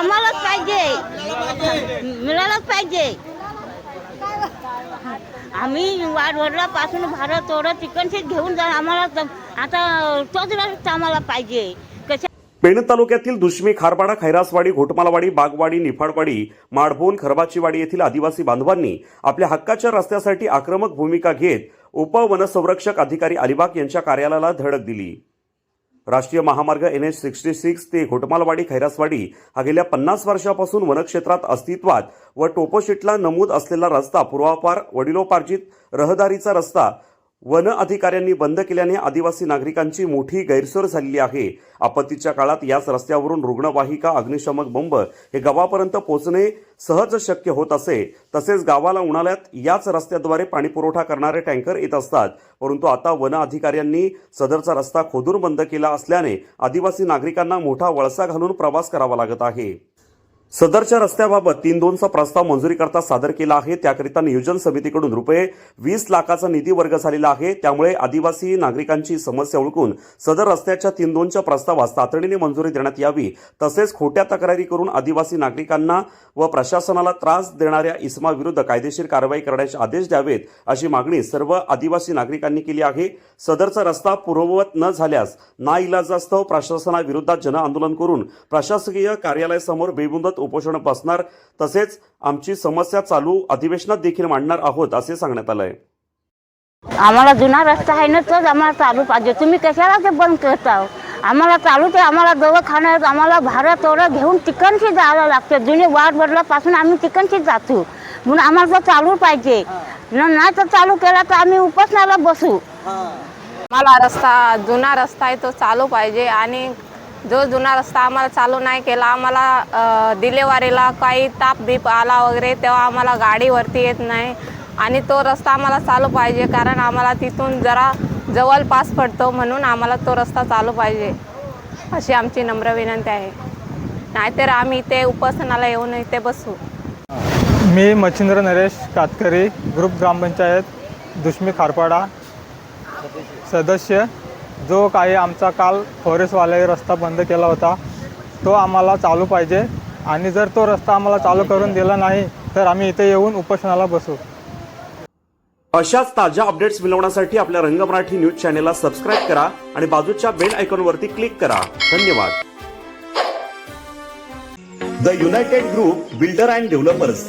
आम्हालाच पाहिजे. मिळालाच पाहिजे. आम्ही वाडवडलापासून भारत तोडं तिकडचे घेऊन जा आम्हाला आता तोच रस्ता आम्हाला पाहिजे. पेण तालुक्यातील दुश्मी खारपाडा खैरासवाडी घोटमालवाडी बागवाडी निफाडवाडी माडभोन खरबाचीवाडी येथील आदिवासी बांधवांनी आपल्या हक्काच्या रस्त्यासाठी आक्रमक भूमिका घेत उपवनसंरक्षक अधिकारी अलिबाग यांच्या कार्यालयाला धडक दिली. राष्ट्रीय महामार्ग एन एच सिक्स्टी सिक्स ते घोटमालवाडी खैरासवाडी हा गेल्या पन्नास वर्षापासून वनक्षेत्रात अस्तित्वात व टोपोशीटला नमूद असलेला रस्ता पूर्वापार वडिलोपार्जित रहदारीचा रस्ता वन अधिकाऱ्यांनी बंद केल्याने आदिवासी नागरिकांची मोठी गैरसोय झालेली आहे. आपत्तीच्या काळात याच रस्त्यावरून रुग्णवाहिका अग्निशमक बंब हे गावापर्यंत पोहोचणे सहज शक्य होत असे. तसेच गावाला उन्हाळ्यात याच रस्त्याद्वारे पाणीपुरवठा करणारे टँकर येत असतात. परंतु आता वन अधिकाऱ्यांनी सदरचा रस्ता खोदून बंद केला असल्याने आदिवासी नागरिकांना मोठा वळसा घालून प्रवास करावा लागत आहे. सदरच्या रस्त्याबाबत तीन दोनचा प्रस्ताव मंजुरीकरता सादर केला आहे. त्याकरिता नियोजन समितीकडून रुपये वीस लाखाचा निधी वर्ग झालेला आहे. त्यामुळे आदिवासी नागरिकांची समस्या ओळखून सदर रस्त्याच्या तीन दोनच्या प्रस्तावास तातडीने मंजुरी देण्यात यावी. तसेच खोट्या तक्रारी करून आदिवासी नागरिकांना व प्रशासनाला त्रास देणाऱ्या इसमाविरुद्ध कायदेशीर कारवाई करण्याचे आदेश द्यावेत अशी मागणी सर्व आदिवासी नागरिकांनी केली आहे. सदरचा रस्ता पूर्ववत न झाल्यास नाईलाजास्तव प्रशासनाविरोधात जनआंदोलन करून प्रशासकीय कार्यालयासमोर बेबुंदत उपोषण बसणार तसेच आमची समस्या चालू अधिवेशनात देखील मांडणार आहोत असे सांगण्यात आलं आहे आम्हाला जुना रस्ता आहे ना तोच आम्हाला चालू पाहिजे. तुम्ही कशाला ते बंद करता? आम्हाला चालू ते आम्हाला दवाखान्यात आम्हाला भारत तोडं घेऊन तिकडची जायला लागतं. जुने वाट बदलापासून आम्ही तिकडची जातो. म्हणून आम्हाला तो चालू पाहिजे. न- नाही तर चालू केला तर आम्ही उपासनाला बसू. आम्हाला रस्ता जुना रस्ता आहे तो चालू पाहिजे आणि जो जुना रस्ता आम्हाला चालू नाही केला आम्हाला दिलेवारीला डिलेवारीला काही ताप बीप आला वगैरे तेव्हा आम्हाला गाडीवरती येत नाही. आणि तो रस्ता आम्हाला चालू पाहिजे कारण आम्हाला तिथून जरा जवळपास पडतो म्हणून आम्हाला तो रस्ता चालू पाहिजे अशी आमची नम्र विनंती आहे. नाहीतर आम्ही इथे उपासनाला येऊन इथे बसू. मी मच्छिंद्र नरेश कातकरी ग्रुप ग्रामपंचायत दुश्मी खारपाडा सदस्य. जो काही आमचा काल फॉरेस्टवाले रस्ता बंद केला होता तो आम्हाला चालू पाहिजे. आणि जर तो रस्ता आम्हाला चालू करून दिला नाही तर आम्ही इथे येऊन उपोषणाला बसू. अशाच ताज्या अपडेट्स मिळवण्यासाठी आपल्या रंग मराठी न्यूज चॅनेलला सबस्क्राईब करा आणि बाजूच्या बेल आयकॉनवरती क्लिक करा. धन्यवाद. The united group builder and developers